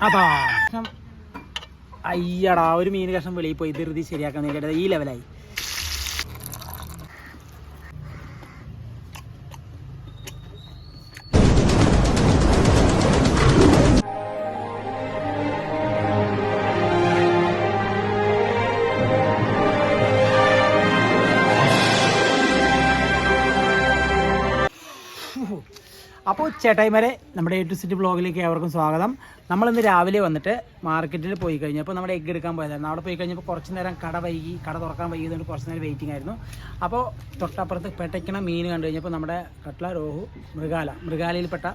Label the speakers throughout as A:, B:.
A: അതാ അയ്യടാ ഒരു മീൻ കഷ്ണം വെളിയിൽ പോയി. ധൃതി ശരിയാക്കാൻ ഈ ലെവലായി ചേട്ടായിമാരെ നമ്മുടെ എ ടു സിറ്റി ബ്ലോഗിലേക്ക് ഏവർക്കും സ്വാഗതം. നമ്മളിന്ന് രാവിലെ വന്നിട്ട് മാർക്കറ്റിൽ പോയി കഴിഞ്ഞപ്പോൾ നമ്മുടെ എഗ്ഗ് എടുക്കാൻ പോയതായിരുന്നു. അവിടെ പോയി കഴിഞ്ഞപ്പോൾ കുറച്ച് നേരം കട വൈകി കട തുറക്കാൻ വൈകിയതുകൊണ്ട് കുറച്ച് നേരം വെയിറ്റിംഗ് ആയിരുന്നു. അപ്പോൾ തൊട്ടപ്പുറത്ത് പെട്ടയ്ക്കണ മീൻ കണ്ടു കഴിഞ്ഞപ്പോൾ നമ്മുടെ കട്ട്ല രോഹു മൃഗാല. മൃഗാലയിൽപ്പെട്ട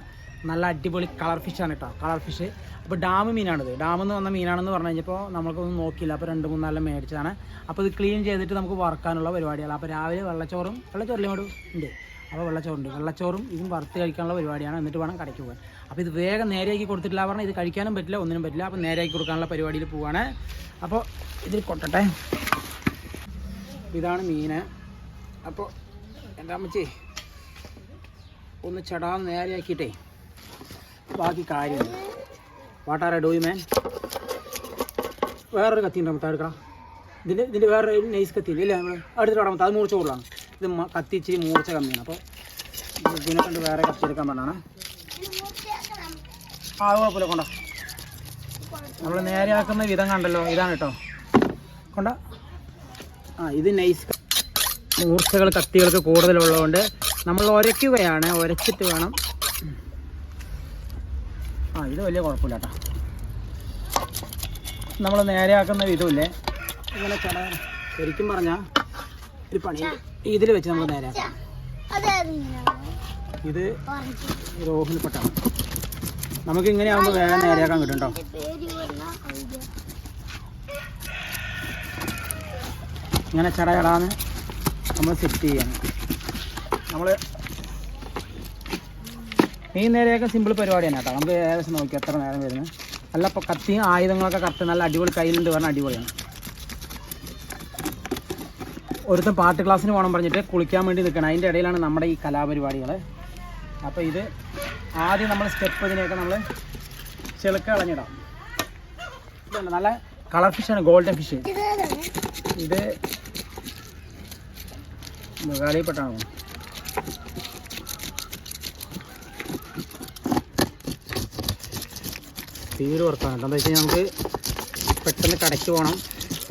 A: നല്ല അടിപൊളി കളർ ഫിഷാണ് കേട്ടോ കളർ ഫിഷ് അപ്പോൾ ഡാം മീനാണിത്. ഡാമിൽ നിന്ന് വന്ന മീനാണെന്ന് പറഞ്ഞു കഴിഞ്ഞപ്പോൾ നമുക്കൊന്നും നോക്കിയില്ല. അപ്പോൾ രണ്ട് മൂന്നാലെല്ലാം മേടിച്ചതാണ്. അപ്പോൾ ഇത് ക്ലീൻ ചെയ്തിട്ട് നമുക്ക് വറക്കാനുള്ള പരിപാടിയാണ് അപ്പോൾ രാവിലെ വെള്ളച്ചോറും വെള്ളച്ചോറിലും ഉണ്ട്. അപ്പോൾ വെള്ളച്ചോറുണ്ട്. വെള്ളച്ചോറും ഇതും വറുത്ത് കഴിക്കാനുള്ള പരിപാടിയാണ്. എന്നിട്ട് വേണം കടയ്ക്ക് പോകാൻ. അപ്പോൾ ഇത് വേഗം നേരെയാക്കി കൊടുത്തിട്ടില്ല പറഞ്ഞാൽ ഇത് കഴിക്കാനും പറ്റില്ല ഒന്നിനും പറ്റില്ല. അപ്പോൾ നേരെയാക്കി കൊടുക്കാനുള്ള പരിപാടിയിൽ പോവാണ്. അപ്പോൾ ഇതിൽ കൊട്ടട്ടെ. ഇതാണ് മീൻ. അപ്പോൾ എന്റെ അമ്മച്ചി? ഒന്ന് ചടാന്ന് നേരെയാക്കിയിട്ടേ. ബാക്കി കാര്യം. വാട്ടാറ ഡോയ് മാൻ വേറൊരു കത്തി ഉണ്ട് നമുക്ക് എടുക്കണം? ഇതിന്റെ ഇതിന്റെ വേറെ നൈസ് കത്തി ഇല്ലേ നമ്മൾ അടുത്തിട്ട് വേണം അത് മൂർച്ച കൂടുതലാണ് ഇത് മ- കത്തി ഇച്ചിരി മൂർച്ച കമ്മിയാണ്. അപ്പോൾ ഇതിനെ കണ്ട് വേറെ കത്തി എടുക്കാൻ പറഞ്ഞാണ് ആ കുഴപ്പമില്ല കൊണ്ട. നമ്മൾ നേരെയാക്കുന്ന വിധം കണ്ടല്ലോ ഇതാണ് കേട്ടോ. കൊണ്ട. ആ ഇത് നൈസ് മൂർച്ചകൾ കത്തികൾക്ക് കൂടുതലുള്ളതുകൊണ്ട് നമ്മൾ ഉരയ്ക്കുകയാണ് ഉരച്ചിട്ട് വേണം. ആ ഇത് വലിയ കുഴപ്പമില്ല കേട്ടോ. നമ്മൾ നേരെയാക്കുന്ന വിധമില്ലേ? ഇങ്ങനെ ചട ശരിക്കും പറഞ്ഞാൽ ഒരു പണി ഇതിൽ വെച്ച് നമ്മൾ നേരെ ഇത് രോഹിൽപ്പെട്ടാണ് നമുക്ക് ഇങ്ങനെ ആകുമ്പോൾ വേഗം നേരെയാക്കാൻ കിട്ടും കേട്ടോ ഇങ്ങനെ ചട ചടാന്ന് നമ്മൾ സെറ്റ് ചെയ്യാണ്. നമ്മൾ മീൻ നേരെയൊക്കെ സിമ്പിൾ പരിപാടിയാണ് കേട്ടോ നമുക്ക് ഏകദേശം നോക്കി എത്ര നേരം വരുന്നത് നല്ല കത്തിയും ആയുധങ്ങളൊക്കെ കറക്റ്റ് നല്ല അടിപൊളി കയ്യിലുണ്ട് പറഞ്ഞാൽ അടിപൊളിയാണ്. ഒരുത്തൻ പാട്ട് ക്ലാസ്സിന് പോകണം പറഞ്ഞിട്ട് കുളിക്കാൻ വേണ്ടി നിൽക്കണം അതിന്റെ ഇടയിലാണ് നമ്മുടെ ഈ കലാപരിപാടികൾ അപ്പോൾ ഇത് ആദ്യം നമ്മൾ സ്റ്റെപ്പ് ഇതിനെയൊക്കെ നമ്മൾ ചെളുക്ക കളഞ്ഞിടാം. നല്ല കളർ ഫിഷാണ് ഗോൾഡൻ ഫിഷ് ഇത് മൃഗാലയപ്പെട്ടാണോ തീരെ ഉറപ്പാണ് കേട്ടോ എന്താ വെച്ച് കഴിഞ്ഞാൽ നമുക്ക് പെട്ടെന്ന് കടയ്ക്ക് പോകണം.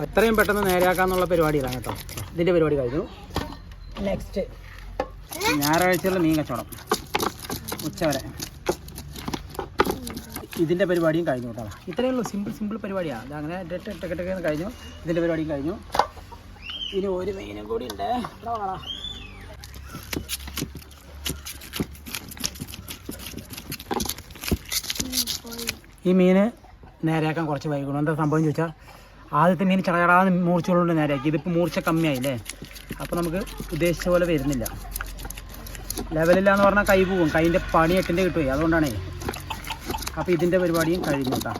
A: എത്രയും പെട്ടെന്ന് നേരെയാക്കാന്നുള്ള പരിപാടിയിലാണ് കേട്ടോ. ഇതിന്റെ പരിപാടി കഴിഞ്ഞു. നെക്സ്റ്റ് ഞായറാഴ്ചയുള്ള മീൻ കച്ചവടം. ഉച്ച വരെ. ഇതിന്റെ പരിപാടിയും കഴിഞ്ഞു കേട്ടോ. ഇത്രയേ ഉള്ളൂ. സിമ്പിൾ സിമ്പിൾ പരിപാടിയാണ് അങ്ങനെ ടെക്കറ്റൊക്കെ കഴിഞ്ഞു. ഇതിന്റെ പരിപാടിയും കഴിഞ്ഞു. ഇനി ഒരു മീനും കൂടി ഉണ്ട്. ഈ മീന് നേരെയാക്കാൻ കുറച്ച് വൈകുന്നു. എന്താ സംഭവം ചോദിച്ചാൽ ആദ്യത്തെ മീൻ ചടചടാന്ന് മൂർച്ചകളുണ്ട് നേരെയാക്കി ഇതിപ്പോൾ മൂർച്ച കമ്മിയായില്ലേ? അപ്പോൾ നമുക്ക് ഉദ്ദേശിച്ച പോലെ വരുന്നില്ല. ലെവലില്ല എന്ന് പറഞ്ഞാൽ കൈ പോകും കൈന്റെ പണി എട്ടിന്റെ കിട്ടുമേ അതുകൊണ്ടാണേ. അപ്പോൾ ഇതിന്റെ പരിപാടിയും കഴിഞ്ഞു കേട്ടോ.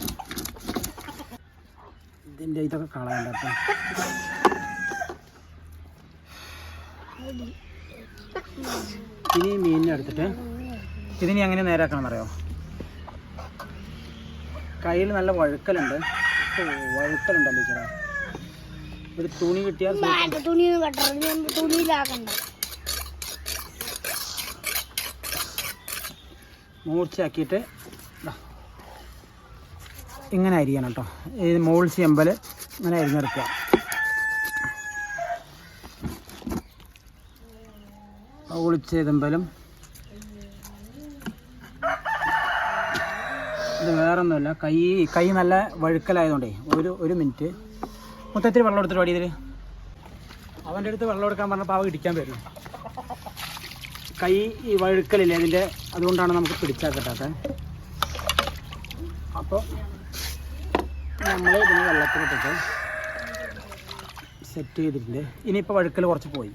A: ഇതിന്റെ ഇതൊക്കെ കളയണ്ട അപ്പം ഇനി മീനിനെ എടുത്തിട്ട് ഇതിനി എങ്ങനെ നേരാക്കണം എന്നറിയോ കയ്യിൽ നല്ല വഴുക്കലുണ്ട്. വഴുക്കലുണ്ടല്ലോ ചേട്ടാ ഒരു തുണി കിട്ടിയാൽ തുണിയൊന്നും
B: തുണി ഞാൻ തുണിയിലാക്കണ്ട.
A: മൂർച്ചയാക്കിയിട്ട്. ഇങ്ങനെ അരിയണം കേട്ടോ ഈ മോൾസി അമ്പൽ ഇങ്ങനെ അരിഞ്ഞെടുക്കുക. ഒളിച്ചേതുമ്പലും ഇത് വേറൊന്നുമില്ല. കൈ കൈ നല്ല വഴുക്കലായതുകൊണ്ടേ ഒരു ഒരു മിനിറ്റ്. മൊത്തത്തിൽ വെള്ളം എടുത്തിട്ട് പാടി ഇതിൽ അവന്റെ അടുത്ത് വെള്ളം എടുക്കാൻ പറഞ്ഞപ്പോൾ അവ ഇടിക്കാൻ വരും. കൈ ഈ വഴുക്കലില്ലേ അതിന്റെ അതുകൊണ്ടാണ് നമുക്ക് പിടിച്ചാൽ കിട്ടാത്തത് അപ്പോൾ നമ്മൾ ഇതിന് വെള്ളത്തിലിട്ടിട്ട് സെറ്റ് ചെയ്തിട്ടുണ്ട്. ഇനിയിപ്പോൾ വഴുക്കൽ കുറച്ച് പോയി.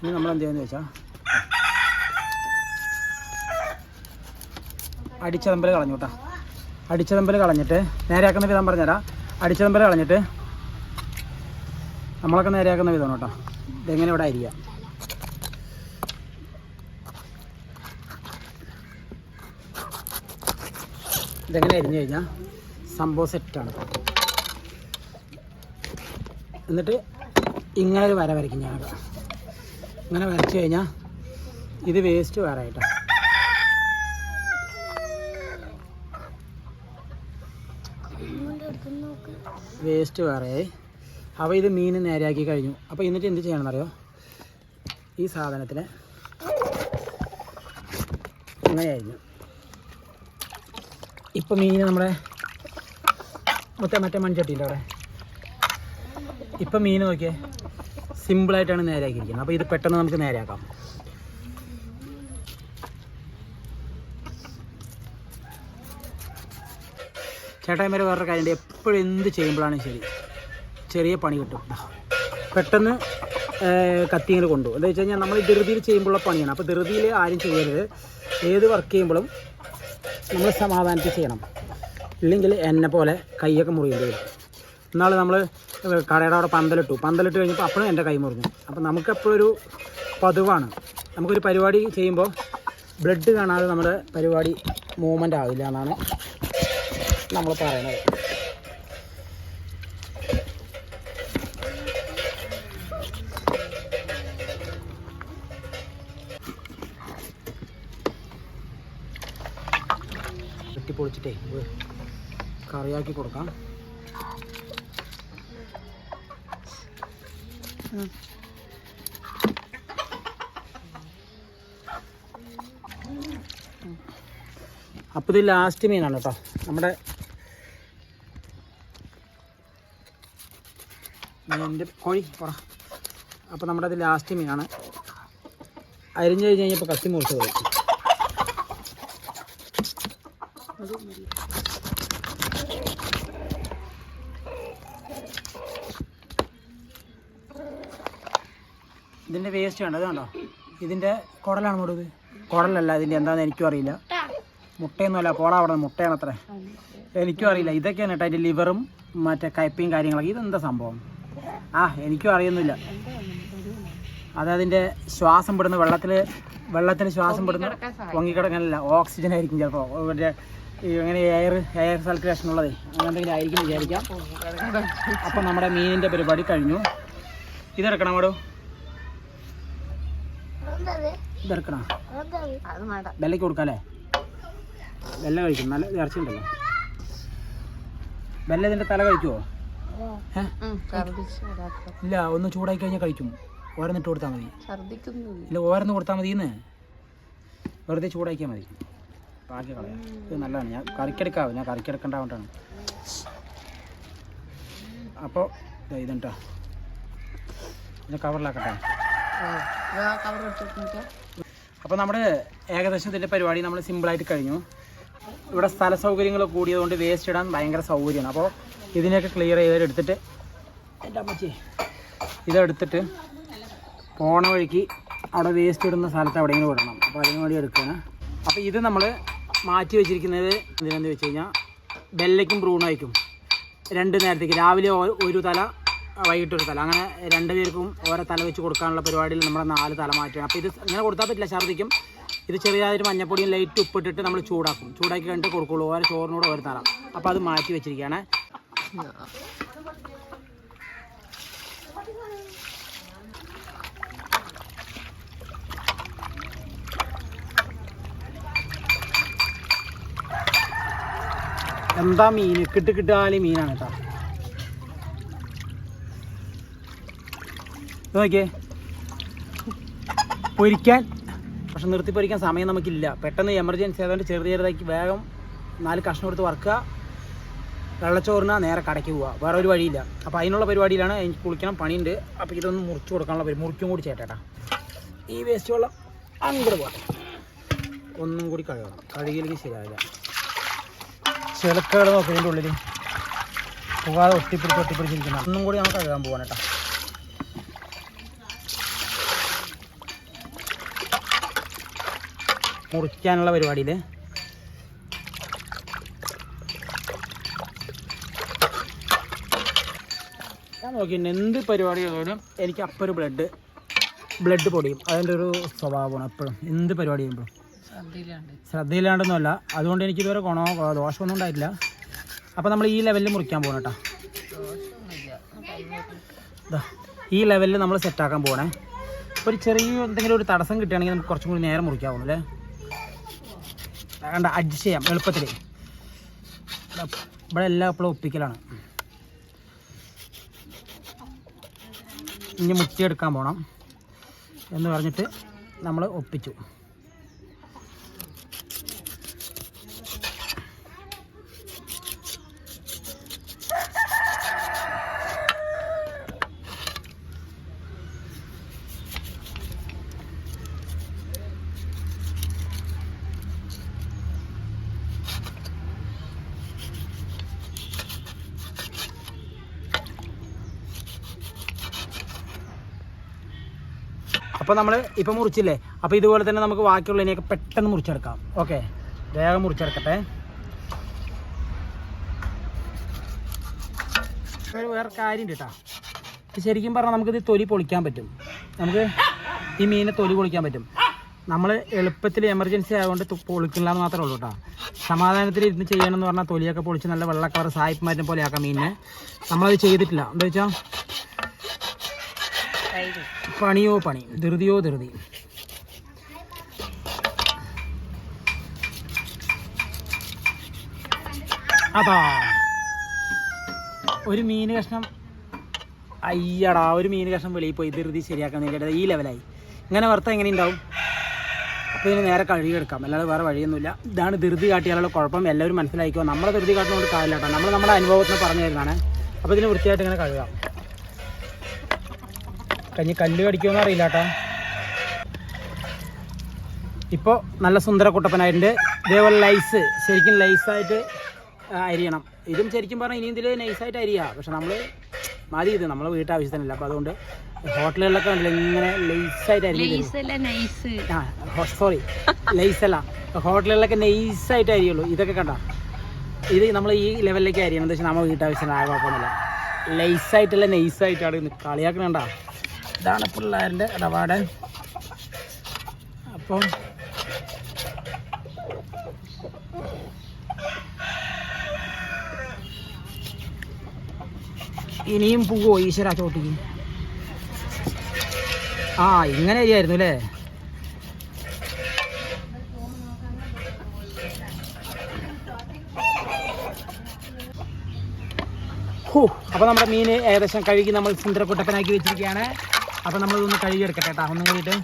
A: ഇനി നമ്മൾ എന്ത് ചെയ്യുന്നത് വെച്ചാൽ അടിച്ചതമ്പൽ കളഞ്ഞു കേട്ടോ അടിച്ചതമ്പൽ കളഞ്ഞിട്ട് നേരെയാക്കുന്ന വിധം പറഞ്ഞുതരാം. അടിച്ചതമ്പൽ കളഞ്ഞിട്ട് നമ്മളൊക്കെ നേരെയാക്കുന്ന വിധമാണ് കേട്ടോ. ഇതെങ്ങനെ ഇവിടെ അരിയാം? ഇതെങ്ങനെ അരിഞ്ഞു കഴിഞ്ഞാൽ സംഭവം സെറ്റാണ് എന്നിട്ട് ഇങ്ങനെ ഒരു വര വരയ്ക്കും ഞാൻ ഇങ്ങനെ വരച്ച് കഴിഞ്ഞാൽ ഇത് വേസ്റ്റ് വേറെ ആയിട്ടാണ്
B: ഇങ്ങോട്ട് എടുത്ത് നോക്ക്
A: വേസ്റ്റ് വേറെ. അപ്പോൾ ഇത് മീൻ നേരെയാക്കി കഴിഞ്ഞു. അപ്പോൾ എന്നിട്ട് എന്ത് ചെയ്യണം ചെയ്യണമെന്നറിയോ ഈ സാധനത്തിന് ഇങ്ങനെയായിരുന്നു ഇപ്പം മീൻ നമ്മുടെ മറ്റേ മറ്റേ മൺചട്ടിന്റെ അവിടെ? ഇപ്പം മീൻ നോക്കിയേ. സിമ്പിളായിട്ടാണ് നേരെയാക്കിയിരിക്കുന്നത്. അപ്പോൾ ഇത് പെട്ടെന്ന് നമുക്ക് നേരെയാക്കാം. ചേട്ടായിമാരെ വേറൊരു കാര്യം എപ്പോഴും എന്ത് ചെയ്യുമ്പോഴാണ് ശരി? ചെറിയ പണി കിട്ടും. പെട്ടെന്ന് കത്തിങ്ങൾ കൊണ്ടുപോകും. എന്താ വെച്ച് കഴിഞ്ഞാൽ നമ്മൾ ധൃതിയിൽ ചെയ്യുമ്പോഴുള്ള പണിയാണ്. അപ്പോൾ ധൃതിയിൽ ആരും ചെയ്യരുത്. ഏത് വർക്ക് ചെയ്യുമ്പോഴും നമ്മൾ സമാധാനത്തിൽ ചെയ്യണം. ഇല്ലെങ്കിൽ എന്നെ പോലെ കൈയൊക്കെ മുറിയേണ്ടി വരും. ഇന്നാൾ നമ്മൾ കടയുടെ അവിടെ പന്തലിട്ടു. പന്തലിട്ട് കഴിഞ്ഞപ്പോൾ അപ്പോഴും എന്റെ കൈ മുറിഞ്ഞു. അപ്പോൾ നമുക്കെപ്പോഴൊരു പതിവാണ്. നമുക്കൊരു പരിപാടി ചെയ്യുമ്പോൾ ബ്ലഡ് കാണാതെ നമ്മുടെ പരിപാടി മൂവ്മെന്റ് ആവില്ല എന്നാണ് നമ്മൾ പറയുന്നത് വെട്ടിപ്പൊളിച്ചിട്ടേ ഇത് കറിയാക്കി കൊടുക്കാം. അപ്പൊ ഇത് ലാസ്റ്റ് മീനാണ് കേട്ടോ. നമ്മുടെ മീനിന്റെ കോഴി പറ. അപ്പോൾ നമ്മുടെ അത് ലാസ്റ്റ് മീനാണ്. അരിഞ്ഞു കഴിഞ്ഞ് കഴിഞ്ഞപ്പോൾ കത്തി മുറിച്ച് കഴിച്ചു ഇതിന്റെ വേസ്റ്റ് കണ്ടോ ഇത് കണ്ടോ? ഇതിന്റെ കുടലാണ് മുടുത് കുടലല്ല ഇതിന്റെ എന്താണെന്ന് എനിക്കും അറിയില്ല. മുട്ടയൊന്നുമല്ല കോള അവിടെ മുട്ടയാണ് അത്ര എനിക്കും അറിയില്ല ഇതൊക്കെയാണ് കേട്ടോ അതിന്റെ ലിവറും മറ്റേ കയ്പയും കാര്യങ്ങളൊക്കെ. ഇതെന്താ സംഭവം? ആ എനിക്കും അറിയുന്നില്ല. അത് അതിന്റെ ശ്വാസം പെടുന്ന വെള്ളത്തിൽ വെള്ളത്തിൽ ശ്വാസം പെടുന്ന പൊങ്ങിക്കിടക്കാനല്ല ഓക്സിജൻ ആയിരിക്കും ചിലപ്പോൾ മറ്റേ ഇങ്ങനെ എയർ എയർ സർക്കുലേഷൻ ഉള്ളതേ അങ്ങനെ എന്തെങ്കിലും ആയിരിക്കും വിചാരിക്കാം. അപ്പം നമ്മുടെ മീനിന്റെ പരിപാടി കഴിഞ്ഞു. ഇതെടുക്കണം
B: അവിടെ?
A: ഇതെടുക്കണം? വെല്ലയ്ക്ക് കൊടുക്കാല്ലേ? വെല്ല കഴിക്കും. നല്ല ഇറച്ചി ഉണ്ടല്ലോ വെല്ല ഇതിന്റെ തല കഴിക്കുമോ ഇല്ല ഒന്ന് ചൂടായി കഴിഞ്ഞാൽ കഴിക്കും. ഓരോന്നിട്ട് കൊടുത്താൽ മതി. ഇല്ല ഓരോന്ന് കൊടുത്താൽ മതി എന്ന് വെറുതെ ചൂടാക്കിയാൽ മതി. ബാക്കി കളയാം. ഇത് നല്ലതാണ്. ഞാൻ കറിക്കെടുക്കാവും. ഞാൻ കറിക്കെടുക്കണ്ടാവണ്ടാണ്. അപ്പോൾ ഇതുണ്ടോ. ഇത് കവറിലാക്കട്ടെ. അപ്പോൾ നമ്മുടെ ഏകദേശം ഇതിന്റെ പരിപാടി നമ്മൾ സിമ്പിളായിട്ട് കഴിഞ്ഞു. ഇവിടെ സ്ഥല സൗകര്യങ്ങൾ കൂടിയതുകൊണ്ട് വേസ്റ്റ് ഇടാൻ ഭയങ്കര സൗകര്യമാണ്. അപ്പോൾ ഇതിനെയൊക്കെ ക്ലിയർ ചെയ്ത് എടുത്തിട്ട് എന്റെ അമ്മച്ചി. ഇതെടുത്തിട്ട് പോണ വഴിക്ക് അവിടെ വേസ്റ്റ് ഇടുന്ന സ്ഥലത്ത് എവിടെയെങ്കിലും വിടണം അപ്പോൾ അതിന് വേണ്ടി എടുക്കുകയാണ്. അപ്പോൾ ഇത് നമ്മൾ മാറ്റി വെച്ചിരിക്കുന്നത് എന്തിനാന്ന് വെച്ച് കഴിഞ്ഞാൽ ബെല്ലയ്ക്കും ബ്രൂണോയ്ക്കും രണ്ട് നേരത്തേക്ക്. രാവിലെ ഒരു തല വൈകിട്ട് ഒരു തല. അങ്ങനെ രണ്ട് പേർക്കും ഓരോ തല വെച്ച് കൊടുക്കാനുള്ള പരിപാടിയിൽ നമ്മൾ നാല് തല മാറ്റുകയാണ്. അപ്പോൾ ഇത് ഇങ്ങനെ കൊടുത്താൽ പറ്റില്ല. ഛർദ്ദിക്കും. ഇത് ചെറിയതായിട്ട് മഞ്ഞപ്പൊടിയും ലൈറ്റ് ഉപ്പിട്ടിട്ട് നമ്മൾ ചൂടാക്കും. ചൂടാക്കി കഴിഞ്ഞിട്ട് കൊടുക്കുള്ളൂ. ഓരോ ചോറിനോട് ഒരു തല. അപ്പോൾ അത് മാറ്റി വെച്ചിരിക്കുകയാണ്. എന്താ മീൻ കിട്ട് കിട്ടാൽ മീനാണ് കേട്ടോ നോക്കിയേ. പൊരിക്കാൻ പക്ഷെ നിർത്തി പൊരിക്കാൻ സമയം നമുക്കില്ല. പെട്ടെന്ന് എമർജൻസി ആയതുകൊണ്ട് ചെറുതായി വേഗം നാല് കഷ്ണം എടുത്ത് വറുക്കുക. വെള്ളച്ചോറിന നേരെ കടയ്ക്ക് പോവുക വേറെ ഒരു വഴിയില്ല. അപ്പോൾ അതിനുള്ള പരിപാടിയിലാണ് എനിക്ക് കുളിക്കണം പണിയുണ്ട്. അപ്പോൾ ഇതൊന്ന് മുറിച്ച് കൊടുക്കാനുള്ള പരി മുറിക്കും കൂടി ചേട്ടാ. ഈ വേസ്റ്റ് വെള്ളം അങ്ങോട്ട് പോകട്ടെ ഒന്നും കൂടി കഴുകണം. കഴുകിയില്ലെങ്കിൽ ശരിയാവില്ല. ചിലക്കുകൾ നോക്കി ഇതിന്റെ ഉള്ളിൽ പോകാതെ ഒട്ടിപ്പിടിച്ച് ഒട്ടിപ്പിടിച്ചിരിക്കുന്ന ഒന്നും കൂടി നമുക്ക് കഴുകാൻ പോകാൻ കേട്ടോ. മുറിക്കാനുള്ള പരിപാടിയിൽ നോക്കിയിട്ടുണ്ട് എന്ത് പരിപാടി ചെയ്താലും എനിക്ക് അപ്പം ഒരു ബ്ലഡ് ബ്ലഡ് പൊടിയും. അതിന്റെ ഒരു സ്വഭാവമാണ് എപ്പോഴും. എന്ത് പരിപാടി ചെയ്യുമ്പോഴും. ശ്രദ്ധയില്ലാണ്ടൊന്നുമല്ല. അതുകൊണ്ട് എനിക്ക് ഇതുവരെ ഗുണമോ ദോഷമൊന്നും ഉണ്ടായിട്ടില്ല. അപ്പോൾ നമ്മൾ ഈ ലെവലിൽ മുറിക്കാൻ പോകണം കേട്ടോ. ഈ ലെവലിൽ നമ്മൾ സെറ്റാക്കാൻ പോകണേ ഒരു ചെറിയ എന്തെങ്കിലും ഒരു തടസ്സം കിട്ടുകയാണെങ്കിൽ നമുക്ക് കുറച്ചും കൂടി നേരം മുറിക്കാവുന്നു അല്ലേ വേണ്ട അഡ്ജസ്റ്റ് ചെയ്യാം എളുപ്പത്തിൽ ഇവിടെ എല്ലാം എപ്പോഴും ഒപ്പിക്കലാണ്. ഇനി മുറ്റിയെടുക്കാൻ പോകണം എന്ന് പറഞ്ഞിട്ട് നമ്മൾ ഒപ്പിച്ചു. അപ്പോൾ നമ്മൾ ഇപ്പോൾ മുറിച്ചില്ലേ? അപ്പോൾ ഇതുപോലെ തന്നെ നമുക്ക് ബാക്കിയുള്ളതിനെയൊക്കെ പെട്ടെന്ന് മുറിച്ചെടുക്കാം. ഓക്കെ. വേഗം മുറിച്ചെടുക്കട്ടെ. വേറെ കാര്യം കേട്ടോ ശരിക്കും പറഞ്ഞാൽ നമുക്കിത് തൊലി പൊളിക്കാൻ പറ്റും. നമുക്ക് ഈ മീനെ തൊലി പൊളിക്കാൻ പറ്റും. നമ്മൾ എളുപ്പത്തിൽ എമർജൻസി ആയതുകൊണ്ട് പൊളിക്കില്ല എന്ന് മാത്രമേ ഉള്ളൂ കേട്ടോ സമാധാനത്തിൽ ഇരുന്ന് ചെയ്യണമെന്ന് പറഞ്ഞാൽ തൊലിയൊക്കെ പൊളിച്ച് നല്ല വെള്ള കളർ സായിപ്പ്മാരിനെ പോലെ ആക്കാം മീനിനെ. നമ്മളത് ചെയ്തിട്ടില്ല. എന്താ വെച്ചാൽ പണിയോ പണി ധൃതിയോ ധൃതി. അതാ. ഒരു മീൻ കഷ്ണം. അയ്യടാ ഒരു മീൻ കഷ്ണം വെളിയിൽ പോയി ധൃതി ശരിയാക്കാൻ വേണ്ടിയിട്ട് ഈ ലെവലായി. ഇങ്ങനെ വറുത്ത എങ്ങനെ ഉണ്ടാവും? അപ്പോൾ ഇതിന് നേരെ കഴുകിയെടുക്കാം. അല്ലാതെ വേറെ വഴിയൊന്നുമില്ല. ഇതാണ് ധൃതി കാട്ടിയാലുള്ള കുഴപ്പം. എല്ലാവരും മനസ്സിലാക്കിക്കോ നമ്മളെ ധൃതി കാട്ടുന്നതുകൊണ്ട് കാര്യമില്ല കേട്ടോ. നമ്മൾ നമ്മുടെ അനുഭവത്തിന് പറഞ്ഞു തരുന്നതാണ്. അപ്പോൾ ഇതിന് വൃത്തിയായിട്ട് ഇങ്ങനെ കഴുകാം. കഞ്ഞി കല്ല് കടിക്കുമെന്ന് അറിയില്ല കേട്ടോ. ഇപ്പോൾ നല്ല സുന്ദര കുട്ടപ്പനായിട്ടുണ്ട്. ഇതേപോലെ ലൈസ് ശരിക്കും ലൈസായിട്ട് അരിയണം. ഇതും ശരിക്കും പറഞ്ഞാൽ ഇനി ഇതിൽ നൈസായിട്ട് അരിയാ. പക്ഷെ നമ്മൾ മതി ഇത് നമ്മൾ വീട്ടാവശ്യത്തിനല്ല അപ്പോൾ അതുകൊണ്ട് ഹോട്ടലുകളിലൊക്കെ ഉണ്ടല്ലോ ഇങ്ങനെ ലൈസായിട്ട് ആ സോറി ലൈസല്ല ഹോട്ടലുകളിലൊക്കെ നൈസായിട്ട് അരിയുള്ളൂ. ഇതൊക്കെ കണ്ട? ഇത് നമ്മൾ ഈ ലെവലിലേക്ക് അരിയണം. എന്താ വെച്ചാൽ നമ്മൾ വീട്ടാവശ്യത്തിന് ആയ കുഴപ്പമൊന്നുമില്ല. ലൈസായിട്ടല്ല നൈസായിട്ടാണ് കളിയാക്കണണ്ട ഇതാണ് പിള്ളേരുടെ ഇടപാട്. അപ്പം ഇനിയും പോവോ ഈശ്വര ചോട്ടിക്ക്. ആ ഇങ്ങനെ അരിയായിരുന്നു അല്ലേ ഹോ അപ്പോൾ നമ്മുടെ മീൻ ഏകദേശം കഴുകി നമ്മൾ സുന്ദരക്കുട്ടപ്പനാക്കി വെച്ചിരിക്കുകയാണ്. അപ്പോൾ നമ്മൾ ഇതൊന്ന് കഴുകിയെടുക്കട്ടെ കേട്ടോ. ഒന്നും കൂടിയിട്ട്.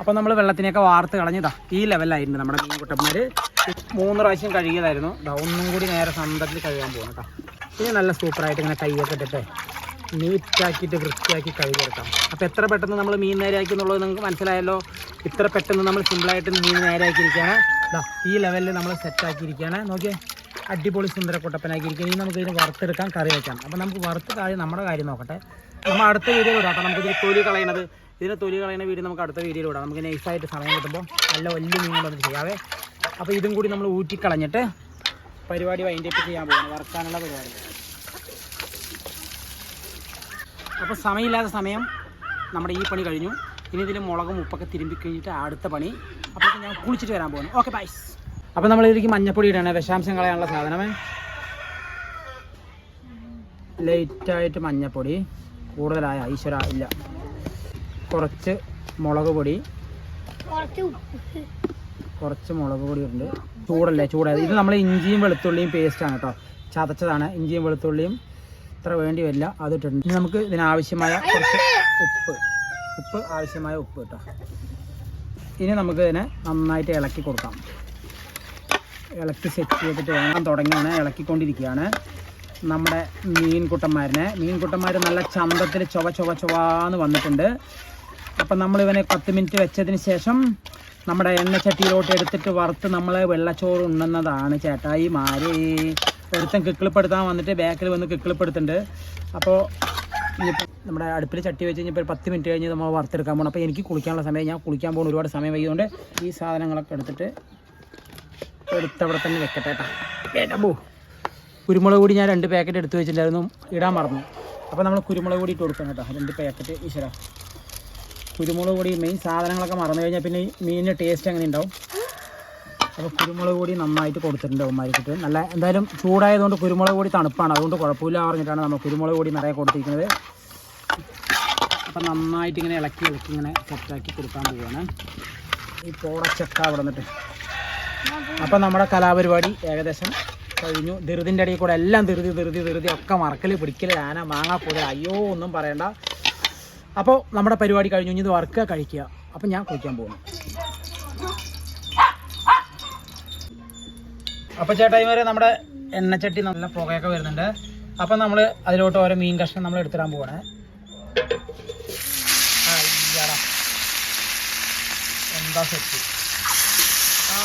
A: അപ്പോൾ നമ്മൾ വെള്ളത്തിനെയൊക്കെ വാർത്ത് കളഞ്ഞതാ ഈ ലെവലായിരുന്നു നമ്മുടെ മീൻകുട്ടന്മാർ മൂന്ന് പ്രാവശ്യം കഴുകിയതായിരുന്നു. ദാ ഒന്നും കൂടി നേരെ സന്തത്തിൽ കഴുകാൻ പോകണം കേട്ടോ. ഇനി നല്ല സൂപ്പറായിട്ട് ഇങ്ങനെ കൈയൊക്കെ ഇട്ടിട്ട് നീറ്റാക്കിയിട്ട് വൃത്തിയാക്കി കഴുകിയെടുക്കാം. അപ്പോൾ എത്ര പെട്ടെന്ന് നമ്മൾ മീൻ നേരെയാക്കി എന്നുള്ളത് നിങ്ങൾക്ക് മനസ്സിലായല്ലോ? ഇത്ര പെട്ടെന്ന് നമ്മൾ സിമ്പിളായിട്ട് മീൻ നേരെയാക്കിയിരിക്കുകയാണ്. ഈ ലെവലിൽ നമ്മൾ സെറ്റാക്കിയിരിക്കുകയാണ്. നോക്കിയേ അടിപൊളി സുന്ദര കുട്ടപ്പനാക്കിയിരിക്കും ഇനി നമുക്ക് ഇതിന് വറുത്തെടുക്കാം കറി വെക്കാം. അപ്പം നമുക്ക് വറുത്ത് കാര്യം നമ്മുടെ കാര്യം നോക്കട്ടെ. നമ്മൾ അടുത്ത വീഡിയോ വിടാം അപ്പം നമുക്ക് ഇതിന് തൊലി കളയണത്. ഇതിനെ തൊലി കളയുന്ന വീഡിയോ നമുക്ക് അടുത്ത വീഡിയോയിൽ വിടാം നമുക്ക് നൈസായിട്ട് സമയം കിട്ടുമ്പോൾ നല്ല വലിയ മീൻ കൊണ്ടൊന്ന് ചെയ്യാവേ. അപ്പോൾ ഇതും കൂടി നമ്മൾ ഊറ്റിക്കളഞ്ഞിട്ട് പരിപാടി വൈൻഡപ്പ് ചെയ്യാൻ പോകുന്നു വറുക്കാനുള്ള പരിപാടി. അപ്പോൾ സമയമില്ലാത്ത സമയം നമ്മുടെ ഈ പണി കഴിഞ്ഞു. ഇനി ഇതിൽ മുളകും ഉപ്പൊക്കെ തിരുമ്പി കഴിഞ്ഞിട്ട് അടുത്ത പണി. അപ്പോൾ ഞാൻ കുളിച്ചിട്ട് വരാൻ പോകുന്നു ഓക്കെ ബൈസ് അപ്പോൾ നമ്മൾ ഇതിലേക്ക് മഞ്ഞപ്പൊടി ഇടണേ. വിഷാംശം കളയാനുള്ള സാധനമേ. ലൈറ്റായിട്ട് മഞ്ഞപ്പൊടി. കൂടുതലായ ഈശ്വര ഇല്ല. കുറച്ച് മുളക് പൊടി.
B: കുറച്ച്
A: മുളക് പൊടി ഉണ്ട് ചൂടല്ലേ ചൂടായത് ഇത് നമ്മൾ ഇഞ്ചിയും വെളുത്തുള്ളിയും പേസ്റ്റാണ് കേട്ടോ. ചതച്ചതാണ്. ഇഞ്ചിയും വെളുത്തുള്ളിയും ഇത്ര വേണ്ടി വരില്ല. അത് ഇട്ടിട്ടുണ്ട്. ഇനി നമുക്ക് ഇതിനാവശ്യമായ കുറച്ച് ഉപ്പ്. ഉപ്പ് ആവശ്യമായ ഉപ്പ് കേട്ടോ. ഇനി നമുക്ക് ഇതിനെ നന്നായിട്ട് ഇളക്കി കൊടുക്കാം. ഇളക്കി സെറ്റ് ചെയ്തിട്ട് വേണം തുടങ്ങിയാണ് ഇളക്കിക്കൊണ്ടിരിക്കുകയാണ്. നമ്മുടെ മീൻകുട്ടന്മാരനെ. മീൻകുട്ടന്മാർ നല്ല ചന്തത്തിൽ ചൊവ ചൊവ ചൊവാന്ന് വന്നിട്ടുണ്ട്. അപ്പം നമ്മളിവനെ പത്ത് മിനിറ്റ് വെച്ചതിന് ശേഷം നമ്മുടെ എണ്ണച്ചട്ടിയിലോട്ട് എടുത്തിട്ട് വറുത്ത് നമ്മൾ വെള്ളച്ചോറ് ഉണ്ണുന്നതാണ് ചേട്ടായി മാരി ഒരുത്തൻ കിക്കിളിപ്പെടുത്താൻ വന്നിട്ട് ബാക്കിൽ വന്ന് കിക്കിളിപ്പെടുത്തുന്നുണ്ട്. അപ്പോൾ ഇനിയിപ്പോൾ നമ്മുടെ അടുപ്പിൽ ചട്ടി വെച്ച് കഴിഞ്ഞപ്പോൾ ഒരു പത്ത് മിനിറ്റ് കഴിഞ്ഞ് നമ്മൾ വറുത്തെടുക്കാൻ പോകണം അപ്പോൾ എനിക്ക് കുളിക്കാനുള്ള സമയം. ഞാൻ കുളിക്കാൻ പോകുന്ന ഒരുപാട് സമയം വൈകിയതുകൊണ്ട് ഈ സാധനങ്ങളൊക്കെ എടുത്തിട്ട് എടുത്തവിടെ തന്നെ വെക്കട്ടെ കേട്ടോ പോ. കുരുമുളക് പൊടി ഞാൻ രണ്ട് പാക്കറ്റ് എടുത്ത് വെച്ചിട്ടുണ്ടായിരുന്നു. ഇടാൻ മറന്നു. അപ്പോൾ നമ്മൾ കുരുമുളക് പൊടി ഇട്ട് കൊടുക്കണം കേട്ടോ രണ്ട് പാക്കറ്റ് ഈശ്വര. കുരുമുളക് പൊടി മെയിൻ സാധനങ്ങളൊക്കെ മറന്നു കഴിഞ്ഞാൽ പിന്നെ മീനിന്റെ ടേസ്റ്റ് എങ്ങനെ ഉണ്ടാവും അപ്പോൾ കുരുമുളക് പൊടി നന്നായിട്ട് കൊടുത്തിട്ടുണ്ട് അവന്മാർക്കിട്ട് നല്ല എന്തായാലും ചൂടായതുകൊണ്ട് കുരുമുളക് പൊടി തണുപ്പാണ്. അതുകൊണ്ട് കുഴപ്പമില്ല പറഞ്ഞിട്ടാണ് നമ്മൾ കുരുമുളക് പൊടി നിറയെ കൊടുത്തിരിക്കുന്നത്. അപ്പം നന്നായിട്ട് ഇങ്ങനെ ഇളക്കി ഇളക്കി ഇങ്ങനെ സെറ്റാക്കി കൊടുക്കാൻ പോവുകയാണ് ഈ പോടച്ചക്ക അവിടെ നിന്നിട്ട്. അപ്പം നമ്മുടെ കലാപരിപാടി ഏകദേശം കഴിഞ്ഞു. ധൃതിന്റെ ഇടയിൽ കൂടെ എല്ലാം ധൃതി ധൃതി ധൃതി ഒക്കെ മറക്കൽ പിടിക്കൽ ആന മാങ്ങ കൂടുതൽ അയ്യോ ഒന്നും പറയണ്ട. അപ്പോൾ നമ്മുടെ പരിപാടി കഴിഞ്ഞു. ഇനി ഇത് വറുക്കുക കഴിക്കുക. അപ്പം ഞാൻ കുളിക്കാൻ പോകുന്നു. അപ്പോൾ ചേട്ടായിമാരെ നമ്മുടെ എണ്ണച്ചട്ടി നല്ല പുകയൊക്കെ വരുന്നുണ്ട്. അപ്പം നമ്മൾ അതിലോട്ട് ഓരോ മീൻ കഷ്ണം നമ്മൾ എടുത്തിടാൻ അയ്യടാ എന്താ സെറ്റ്? ആ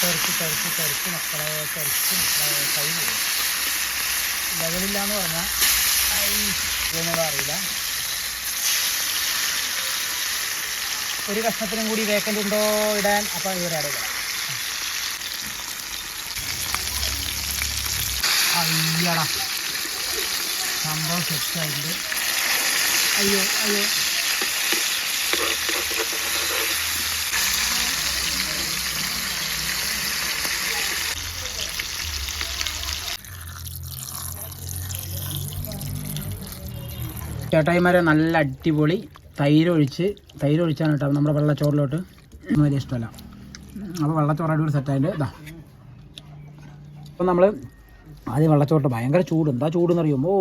A: തെറിച്ച് തെറിച്ച് തെറിച്ച് മക്കളെ തെറിച്ച് മക്കളെ കൈ പോകും ലെവലില്ല എന്ന് പറഞ്ഞാൽ ഇതൊന്നും അറിയില്ല. ഒരു കഷ്ണത്തിനും കൂടി വേക്കന്റ് ഉണ്ടോ ഇടാൻ? അപ്പോൾ ഇവരെ അടയില്ല അയ്യടാ. സംഭവം സെറ്റായിട്ടുണ്ട് അയ്യോ അയ്യോ. ചേട്ടായിമാരെ നല്ല അടിപൊളി തൈരൊഴിച്ച് തൈരൊഴിച്ചാണ് കേട്ടോ നമ്മുടെ വെള്ളച്ചോറിലോട്ട്. വലിയ ഇഷ്ടമല്ല. അപ്പോൾ വെള്ളച്ചോറ് അടിപൊളി സെറ്റായിട്ട് ഇതാ അപ്പം നമ്മൾ ആദ്യം വെള്ളച്ചോട്ട് ഭയങ്കര ചൂട്. എന്താ ചൂടെന്ന് അറിയും? ഓ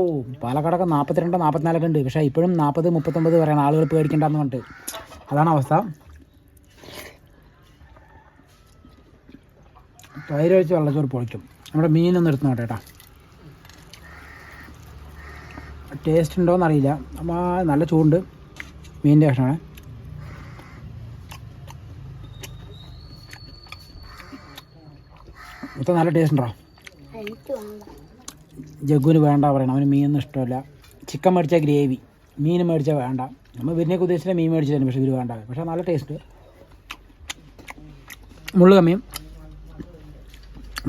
A: പാലക്കാടൊക്കെ നാൽപ്പത്തിരണ്ട് നാൽപ്പത്തിനാലൊക്കെ ഉണ്ട്. പക്ഷേ ഇപ്പോഴും നാൽപ്പത് മുപ്പത്തൊമ്പത് പറയണം. ആളുകൾ പേടിക്കേണ്ടെന്ന് പറഞ്ഞിട്ട്. അതാണ് അവസ്ഥ. തൈരൊഴിച്ച് വെള്ളച്ചോറ് പൊളിക്കും. നമ്മുടെ മീനൊന്നും എടുത്ത് നോട്ടെ കേട്ടോ. ടേസ്റ്റ് ഉണ്ടോയെന്ന് അറിയില്ല അപ്പോൾ നല്ല ചൂടുണ്ട്. മീനിന്റെ കഷ്ണമാണ് ഇപ്പം നല്ല ടേസ്റ്റ് ഉണ്ടോ? ജഗ്ഗുവിന് വേണ്ട പറയണം. അവന് മീനൊന്നും ഇഷ്ടമല്ല. ചിക്കൻ മേടിച്ചാൽ ഗ്രേവി. മീൻ മേടിച്ചാൽ വേണ്ട. നമ്മൾ ഇതിനൊക്കെ ഉദ്ദേശിച്ചാൽ മീൻ മേടിച്ചു തന്നെ പക്ഷേ ഇവർ വേണ്ട. പക്ഷേ നല്ല ടേസ്റ്റ് മുള്ളു കമ്മിയും.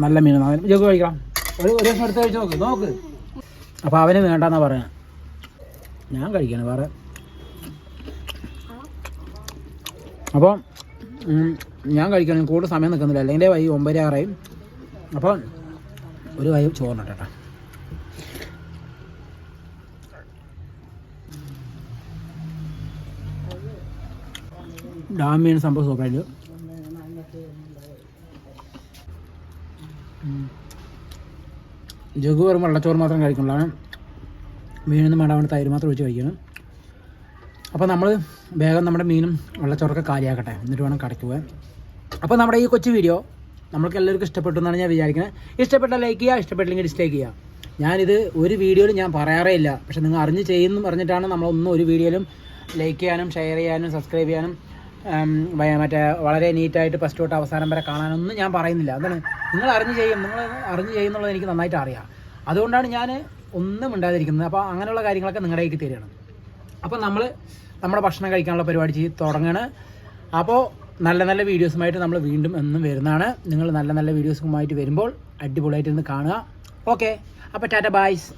A: നല്ല അവൻ ജഗ്ഗു കഴിക്കാം ഒരു ഒരു ദിവസം എടുത്ത് കഴിച്ച് നോക്ക്. നോക്ക്. അപ്പോൾ അവന് വേണ്ടെന്നാണ് പറയാ. ഞാൻ കഴിക്കണം വേറെ. അപ്പോൾ ഞാൻ കഴിക്കണം കൂടുതൽ സമയം നിൽക്കുന്നില്ല. അല്ലെങ്കിൽ വൈ ഒമ്പത് ആറായും. അപ്പോൾ ഒരു വൈ ചോറിനട്ടെ ഡാമിന് സംഭവം സൂപ്പറായിട്ട് ജഗു വെറും വെള്ളച്ചോറ് മാത്രം കഴിക്കുന്നതാണ് മീനൊന്നും വേണ്ട തൈര് മാത്രം ഒഴിച്ച് കഴിക്കണം. അപ്പോൾ നമ്മൾ വേഗം നമ്മുടെ മീനും വെള്ളച്ചോറൊക്കെ കാലിയാക്കട്ടെ. എന്നിട്ട് വേണം കടയ്ക്ക് പോകാൻ. അപ്പോൾ നമ്മുടെ ഈ കൊച്ചു വീഡിയോ നമ്മൾക്ക് എല്ലാവർക്കും ഇഷ്ടപ്പെട്ടു എന്നാണ് ഞാൻ വിചാരിക്കുന്നത്. ഇഷ്ടപ്പെട്ട ലൈക്ക് ചെയ്യുക ഇഷ്ടപ്പെട്ടില്ലെങ്കിൽ ഡിസ്ലൈക്ക് ചെയ്യുക. ഞാനിത് ഒരു വീഡിയോയിൽ ഞാൻ പറയാറേ ഇല്ല. പക്ഷെ നിങ്ങൾ അറിഞ്ഞ് ചെയ്യുന്നു പറഞ്ഞിട്ടാണ് നമ്മളൊന്നും ഒരു വീഡിയോയിലും ലൈക്ക് ചെയ്യാനും ഷെയർ ചെയ്യാനും സബ്സ്ക്രൈബ് ചെയ്യാനും മറ്റേ വളരെ നീറ്റായിട്ട് ഫസ്റ്റ് തൊട്ട് അവസാനം വരെ കാണാനൊന്നും ഞാൻ പറയുന്നില്ല. അതാണ് നിങ്ങൾ അറിഞ്ഞ് ചെയ്യും. നിങ്ങൾ അറിഞ്ഞ് ചെയ്യുന്നുള്ളത് എനിക്ക് നന്നായിട്ട് അറിയാം. അതുകൊണ്ടാണ് ഞാൻ ഒന്നും ഉണ്ടാതിരിക്കുന്നത് അപ്പോൾ അങ്ങനെയുള്ള കാര്യങ്ങളൊക്കെ നിങ്ങളുടെ കയ്യിൽ തരികയാണ്. അപ്പോൾ നമ്മൾ നമ്മുടെ ഭക്ഷണം കഴിക്കാനുള്ള പരിപാടി ചെയ്ത് തുടങ്ങുകയാണ് അപ്പോൾ നല്ല നല്ല വീഡിയോസുമായിട്ട് നമ്മൾ വീണ്ടും എന്നും വരുന്നതാണ്. നിങ്ങൾ നല്ല നല്ല വീഡിയോസുമായിട്ട് വരുമ്പോൾ അടിപൊളിയായിട്ട് ഇരുന്ന് കാണുക. ഓക്കെ അപ്പോൾ ടാറ്റ ബായ്സ്